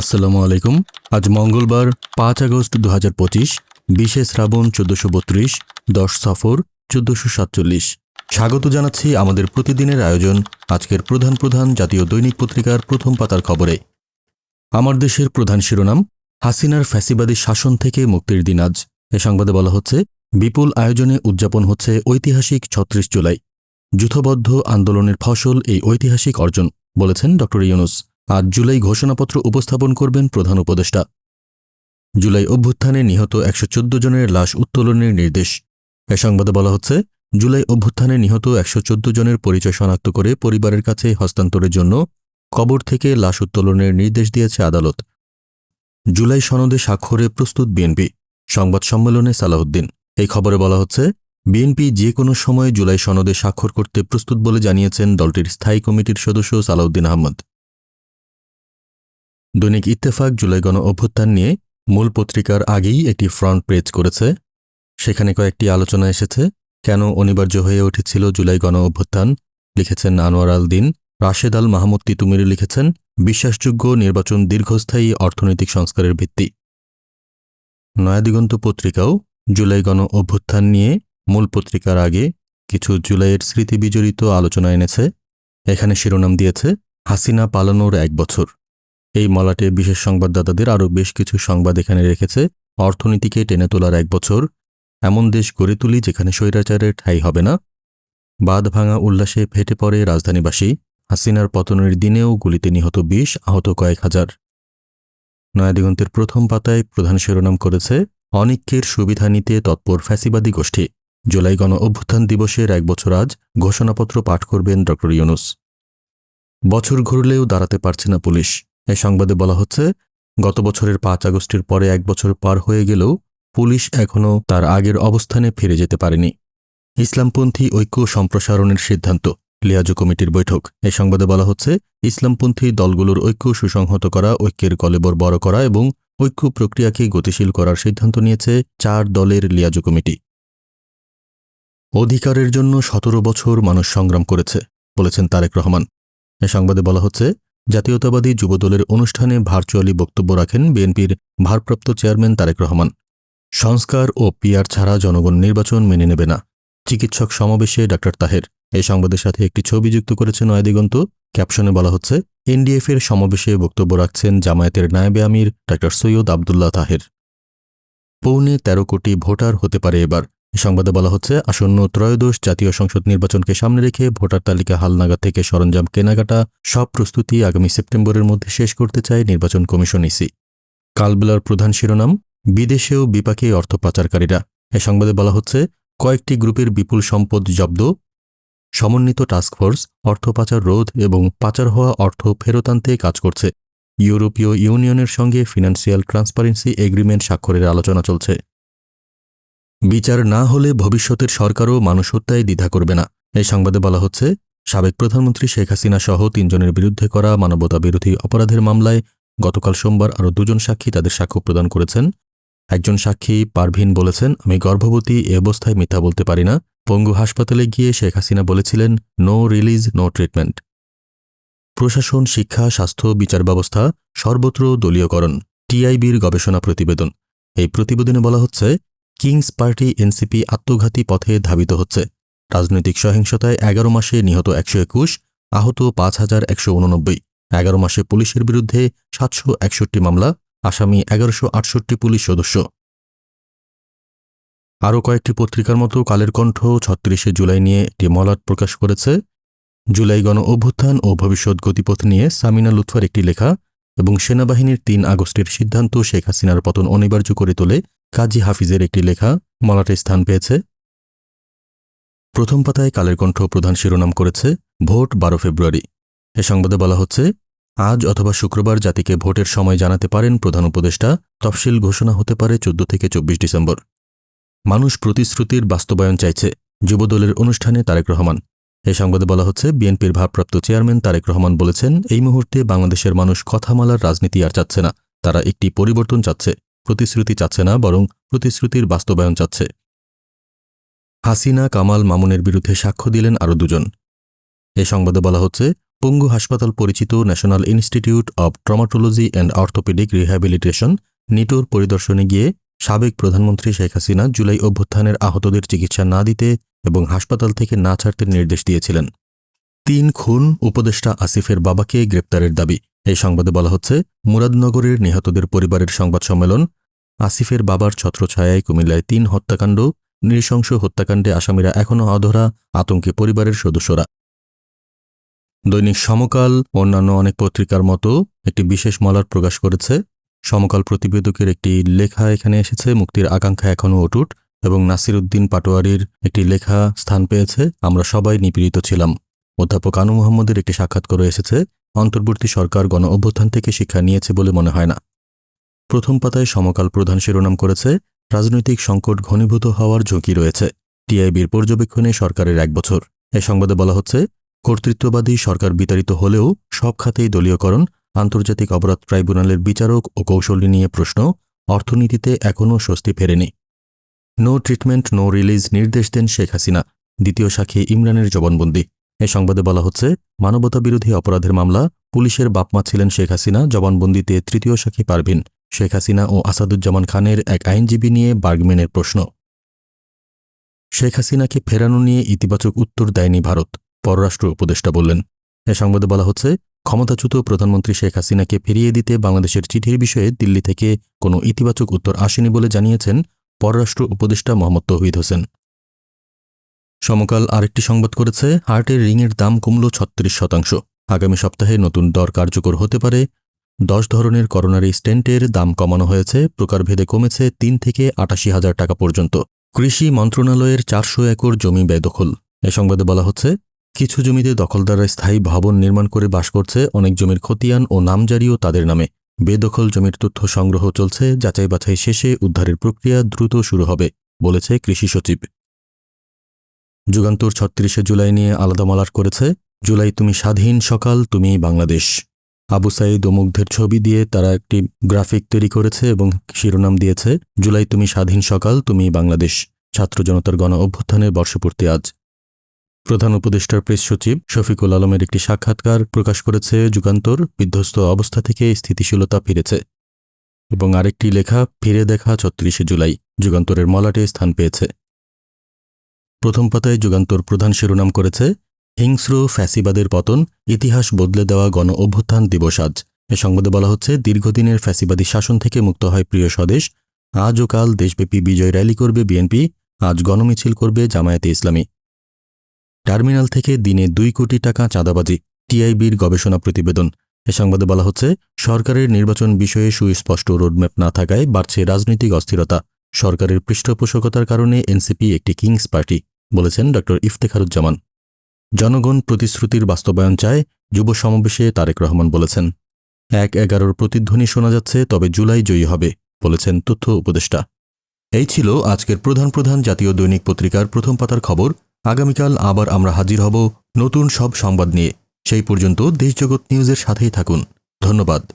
আসসালামু আলাইকুম। আজ মঙ্গলবার, পাঁচ আগস্ট দু হাজার পঁচিশ, বিশে শ্রাবণ চোদ্দশো বত্রিশ, দশ সফর চোদ্দশো সাতচল্লিশ। স্বাগত জানাচ্ছি আমাদের প্রতিদিনের আয়োজন, আজকের প্রধান প্রধান জাতীয় দৈনিক পত্রিকার প্রথম পাতার খবরে। আমার দেশের প্রধান শিরোনাম, হাসিনার ফ্যাসিবাদী শাসন থেকে মুক্তির দিন আজ। এ সংবাদে বলা হচ্ছে, বিপুল আয়োজনে উদযাপন হচ্ছে ঐতিহাসিক ছত্রিশ জুলাই। যুথবদ্ধ আন্দোলনের ফসল এই ঐতিহাসিক অর্জন, বলেছেন ড ইউনুস। আজ জুলাই ঘোষণাপত্র উপস্থাপন করবেন প্রধান উপদেষ্টা। জুলাই অভ্যুত্থানে নিহত একশো চৌদ্দ জনের লাশ উত্তোলনের নির্দেশ। এ সংবাদে বলা হচ্ছে, জুলাই অভ্যুত্থানে নিহত একশো চৌদ্দ জনের পরিচয় শনাক্ত করে পরিবারের কাছে হস্তান্তরের জন্য কবর থেকে লাশ উত্তোলনের নির্দেশ দিয়েছে আদালত। জুলাই সনদে স্বাক্ষরে প্রস্তুত বিএনপি। সংবাদ সম্মেলনে সালাউদ্দিন এই খবরে বলা হচ্ছে, বিএনপি যে কোনো সময় জুলাই সনদে স্বাক্ষর করতে প্রস্তুত বলে জানিয়েছেন দলটির স্থায়ী কমিটির সদস্য সালাউদ্দিন আহমদ। দৈনিক ইত্তেফাক জুলাই গণ অভ্যুত্থান নিয়ে মূল পত্রিকার আগেই একটি ফ্রন্ট পেজ করেছে। সেখানে কয়েকটি আলোচনা এসেছে। কেন অনিবার্য হয়ে উঠেছিল জুলাই গণ অভ্যুত্থান? লিখেছেন আনোয়ার আল দিন রাশেদ আল মাহমুদ তিতুমিরি লিখেছেন, বিশ্বাসযোগ্য নির্বাচন দীর্ঘস্থায়ী অর্থনৈতিক সংস্কারের ভিত্তি। নয়াদিগন্ত পত্রিকাও জুলাই গণ অভ্যুত্থান নিয়ে মূল পত্রিকার আগে কিছু জুলাইয়ের স্মৃতিবিজড়িত আলোচনা এনেছে। এখানে শিরোনাম দিয়েছে, হাসিনা পালানোর এক বছর। এই মলাটে বিশেষ সংবাদদাতাদের আরও বেশ কিছু সংবাদ এখানে রেখেছে। অর্থনীতিকে টেনে তোলার এক বছর। এমন দেশ গড়ে তুলি যেখানে স্বৈরাচারের ঠাঁই হবে না। বাদ ভাঙা উল্লাসে ফেটে পড়ে রাজধানীবাসী। হাসিনার পতনের দিনেও গুলিতে নিহত বিশ, আহত কয়েক হাজার। নয়াদিগন্তের প্রথম পাতায় প্রধান শিরোনাম করেছে অনিক্যের সুবিধা নিতে তৎপর ফ্যাসিবাদী গোষ্ঠী। জুলাই গণ অভ্যুত্থান দিবসের এক বছর আজ ঘোষণাপত্র পাঠ করবেন ড ইউনুস। বছর ঘুরলেও দাঁড়াতে পারছে না পুলিশ। এ সংবাদে বলা হচ্ছে, গত বছরের পাঁচ আগস্টের পরে এক বছর পার হয়ে গেলেও পুলিশ এখনও তার আগের অবস্থানে ফিরে যেতে পারেনি। ইসলামপন্থী ঐক্য সম্প্রসারণের সিদ্ধান্ত, লিয়াজু কমিটির বৈঠক। এ সংবাদে বলা হচ্ছে, ইসলামপন্থী দলগুলোর ঐক্য সুসংহত করা, ঐক্যের কলেবর বড় করা এবং ঐক্য প্রক্রিয়াকে গতিশীল করার সিদ্ধান্ত নিয়েছে চার দলের লিয়াজু কমিটি। অধিকারের জন্য সতেরো বছর মানুষ সংগ্রাম করেছে, বলেছেন তারেক রহমান। এ সংবাদে বলা হচ্ছে জাতীয়তাবাদী যুবদলের অনুষ্ঠানে ভার্চুয়ালি বক্তব্য রাখেন বিএনপির ভারপ্রাপ্ত চেয়ারম্যান তারেক রহমান। সংস্কার ও পিআর ছাড়া জনগণ নির্বাচন মেনে নেবে না। চিকিৎসক সমাবেশে ডা. তাহের। এই সংবাদের সাথে একটি ছবি যুক্ত করেছে নয়াদিগন্ত। ক্যাপশনে বলা হচ্ছে, এনডিএফের সমাবেশে বক্তব্য রাখছেন জামায়াতের নায়েবে আমির ডা. সৈয়দ আবদুল্লাহ তাহের। পৌনে ১৩ কোটি ভোটার হতে পারে এবার। এ সংবাদে বলা হচ্ছে, আসন্ন ত্রয়োদশ জাতীয় সংসদ নির্বাচনকে সামনে রেখে ভোটার তালিকা হালনাগাদ থেকে সরঞ্জাম কেনাকাটা সব প্রস্তুতি আগামী সেপ্টেম্বরের মধ্যে শেষ করতে চায় নির্বাচন কমিশন ইসি। কালবেলার প্রধান শিরোনাম, বিদেশেও বিপাকে অর্থ পাচারকারীরা। এ সংবাদে বলা হচ্ছে, কয়েকটি গ্রুপের বিপুল সম্পদ জব্দ, সমন্বিত টাস্কফোর্স অর্থ পাচার রোধ এবং পাচার হওয়া অর্থ ফেরত আনতে কাজ করছে। ইউরোপীয় ইউনিয়নের সঙ্গে ফিনান্সিয়াল ট্রান্সপারেন্সি এগ্রিমেন্ট স্বাক্ষরের আলোচনা চলছে। বিচার না হলে ভবিষ্যতের সরকারও মানুষ হত্যায় দ্বিধা করবে না। এই সংবাদে বলা হচ্ছে, সাবেক প্রধানমন্ত্রী শেখ হাসিনা সহ তিনজনের বিরুদ্ধে করা মানবতা বিরোধী অপরাধের মামলায় গতকাল সোমবার আরও দুজন সাক্ষী তাদের সাক্ষ্য প্রদান করেছেন। একজন সাক্ষী পারভিন বলেছেন, আমি গর্ভবতী, এ অবস্থায় মিথ্যা বলতে পারি না। পঙ্গু হাসপাতালে গিয়ে শেখ হাসিনা বলেছিলেন, নো রিলিজ, নো ট্রিটমেন্ট। প্রশাসন, শিক্ষা, স্বাস্থ্য, বিচার ব্যবস্থা সর্বত্র দলীয়করণ, টিআইবির গবেষণা প্রতিবেদন। এই প্রতিবেদনে বলা হচ্ছে কিংস পার্টি এনসিপি আত্মঘাতী পথে ধাবিত হচ্ছে। রাজনৈতিক সহিংসতায় এগারো মাসে নিহত একশো একুশ, আহত পাঁচ হাজার একশো উননব্বই। এগারো মাসে পুলিশের বিরুদ্ধে সাতশো একষট্টি মামলা, আসামি এগারোশো আটষট্টি পুলিশ সদস্য। আরও কয়েকটি পত্রিকার মতো কালের কণ্ঠ ছত্রিশে জুলাই নিয়ে একটি মলাট প্রকাশ করেছে। জুলাই গণ অভ্যুত্থান ও ভবিষ্যৎ গতিপথ নিয়ে সামিনা লুৎফার একটি লেখা এবং সেনাবাহিনীর তিন আগস্টের সিদ্ধান্ত শেখ হাসিনার পতন অনিবার্য করে তোলে কাজী হাফিজের একটি লেখা মলাটে স্থান পেয়েছে। প্রথম পাতায় কালের কণ্ঠ প্রধান শিরোনাম করেছে, ভোট বারো ফেব্রুয়ারি। এ সংবাদে বলা হচ্ছে, আজ অথবা শুক্রবার জাতিকে ভোটের সময় জানাতে পারেন প্রধান উপদেষ্টা, তফসিল ঘোষণা হতে পারে চোদ্দ থেকে চব্বিশ ডিসেম্বর। মানুষ প্রতিশ্রুতির বাস্তবায়ন চাইছে, যুবদলের অনুষ্ঠানে তারেক রহমান। এই সংবাদে বলা হচ্ছে, বিএনপির ভারপ্রাপ্ত চেয়ারম্যান তারেক রহমান বলেছেন, এই মুহূর্তে বাংলাদেশের মানুষ কথামালার রাজনীতি আর চাচ্ছে না, তারা একটি পরিবর্তন চাচ্ছে। প্রতিশ্রুতি চাচ্ছে না, বরং প্রতিশ্রুতির বাস্তবায়ন চাচ্ছে। হাসিনা, কামাল, মামুনের বিরুদ্ধে সাক্ষ্য দিলেন আরও দুজন। এ সংবাদে বলা হচ্ছে, পঙ্গু হাসপাতাল পরিচিত National Institute of traumatology and orthopaedic rehabilitation, NITOR পরিদর্শনে গিয়ে সাবেক প্রধানমন্ত্রী শেখ হাসিনা জুলাই অভ্যুত্থানের আহতদের চিকিৎসা না দিতে এবং হাসপাতাল থেকে না ছাড়তে নির্দেশ দিয়েছিলেন। তিন খুন উপদেষ্টা আসিফের বাবাকে গ্রেপ্তারের দাবি। এই সংবাদে বলা হচ্ছে, মুরাদনগরের নিহতদের পরিবারের সংবাদ সম্মেলন আসিফের বাবার ছত্রছায়ায় কুমিল্লায় তিন হত্যাকাণ্ড, নৃশংস হত্যাকাণ্ডে আসামিরা এখনও অধরা, আতঙ্কে পরিবারের সদস্যরা। দৈনিক সমকাল, অন্যান্য অনেক পত্রিকার মতো একটি বিশেষ মলার প্রকাশ করেছে। সমকাল প্রতিবেদকের একটি লেখা এখানে এসেছে, মুক্তির আকাঙ্ক্ষা এখনও অটুট এবং নাসির উদ্দিন পাটোয়ারির একটি লেখা স্থান পেয়েছে, আমরা সবাই নিপীড়িত ছিলাম। অধ্যাপক আনু মোহাম্মদের একটি সাক্ষাৎকারও এসেছে, অন্তর্বর্তী সরকার গণ অভ্যুত্থান থেকে শিক্ষা নিয়েছে বলে মনে হয় না। প্রথম পাতায় সমকাল প্রধান শিরোনাম করেছে, রাজনৈতিক সংকট ঘনীভূত হওয়ার ঝুঁকি রয়েছে। টিআইবির পর্যবেক্ষণে সরকারের এক বছর। এ সংবাদে বলা হচ্ছে, কর্তৃত্ববাদী সরকার বিতাড়িত হলেও সব খাতেই দলীয়করণ, আন্তর্জাতিক অপরাধ ট্রাইব্যুনালের বিচারক ও কৌশলী নিয়ে প্রশ্ন, অর্থনীতিতে এখনও স্বস্তি ফেরেনি। নো ট্রিটমেন্ট, নো রিলিজ নির্দেশ দেন শেখ হাসিনা, দ্বিতীয় সাক্ষী ইমরানের জবানবন্দি। এ সংবাদে বলা হচ্ছে মানবতা বিরোধী অপরাধের মামলা, পুলিশের বাপমা ছিলেন শেখ হাসিনা, জবানবন্দিতে তৃতীয় সাক্ষী পারভিন। শেখ হাসিনা ও আসাদুজ্জামান খানের এক আইনজীবী নিয়ে বার্গম্যানের প্রশ্ন। শেখ হাসিনাকে ফেরানো নিয়ে ইতিবাচক উত্তর দেয়নি ভারত, পররাষ্ট্র উপদেষ্টা বললেন। এ সংবাদে বলা হচ্ছে, ক্ষমতাচ্যুত প্রধানমন্ত্রী শেখ হাসিনাকে ফিরিয়ে দিতে বাংলাদেশের চিঠির বিষয়ে দিল্লি থেকে কোনো ইতিবাচক উত্তর আসেনি বলে জানিয়েছেন পররাষ্ট্র উপদেষ্টা মোহাম্মদ তৌহিদ হোসেন। সমকাল আরেকটি সংবাদ করেছে, হার্টের রিংয়ের দাম কমল ছত্রিশ শতাংশ। আগামী সপ্তাহে নতুন দর কার্যকর হতে পারে দশ ধরনের করোনারি স্টেন্টের দাম কমানো হয়েছে, প্রকারভেদে কমেছে তিন থেকে আটাশি হাজার টাকা পর্যন্ত। কৃষি মন্ত্রণালয়ের চারশো একর জমি বেদখল এ সংবাদে বলা হচ্ছে, কিছু জমিতে দখলদাররা স্থায়ী ভবন নির্মাণ করে বাস করছে, অনেক জমির খতিয়ান ও নামজারিও তাদের নামে। বেদখল জমির তথ্য সংগ্রহ চলছে, যাচাই বাছাই শেষে উদ্ধারের প্রক্রিয়া দ্রুত শুরু হবে, বলেছে কৃষি সচিব। যুগান্তর ছত্রিশে জুলাই নিয়ে আলাদা মালাট করেছে, জুলাই তুমি স্বাধীন, সকাল তুমি বাংলাদেশ। আবু সাইদ ও মুগ্ধের ছবি দিয়ে তারা একটি গ্রাফিক তৈরি করেছে এবং শিরোনাম দিয়েছে, জুলাই তুমি স্বাধীন সকাল, তুমি বাংলাদেশ। ছাত্র জনতার গণ অভ্যুত্থানের বর্ষপূর্তি আজ। প্রধান উপদেষ্টার প্রেস সচিব শফিকুল আলমের একটি সাক্ষাৎকার প্রকাশ করেছে, যুগান্তর, বিধ্বস্ত অবস্থা থেকে স্থিতিশীলতা ফিরেছে। এবং আরেকটি লেখা, ফিরে দেখা ছত্রিশে জুলাই, যুগান্তরের মলাটে স্থান পেয়েছে। প্রথম পাতায় যুগান্তর প্রধান শিরোনাম করেছে হিংস্র ফ্যাসিবাদের পতন, ইতিহাস বদলে দেওয়া গণ অভ্যুত্থান দিবস আজ। এ সংবাদে বলা হচ্ছে, দীর্ঘদিনের ফ্যাসিবাদী শাসন থেকে মুক্ত হয় প্রিয় স্বদেশ। আজ ও কাল দেশব্যাপী বিজয় র্যালি করবে বিএনপি, আজ গণমিছিল করবে জামায়াতে ইসলামী। টার্মিনাল থেকে দিনে দুই কোটি টাকা চাঁদাবাজি, টিআইবির গবেষণা প্রতিবেদন। এ সংবাদে বলা হচ্ছে, সরকারের নির্বাচন বিষয়ে সুস্পষ্ট রোডম্যাপ না থাকায় বাড়ছে রাজনৈতিক অস্থিরতা। সরকারের পৃষ্ঠপোষকতার কারণে এনসিপি একটি কিংস পার্টি, বলেছেন ড ইফতেখারুজ্জামান। জনগণ প্রতিশ্রুতির বাস্তবায়ন চায়, যুব সমাবেশে তারেক রহমান বলেছেন। এক এগারোর প্রতিধ্বনি শোনা যাচ্ছে, তবে জুলাই জয়ী হবে, বলেছেন তথ্য উপদেষ্টা। এই ছিল আজকের প্রধান প্রধান জাতীয় দৈনিক পত্রিকার প্রথম পাতার খবর। আগামীকাল আবার আমরা হাজির হব নতুন সব সংবাদ নিয়ে। সেই পর্যন্ত দেশজগৎ নিউজের সাথেই থাকুন। ধন্যবাদ।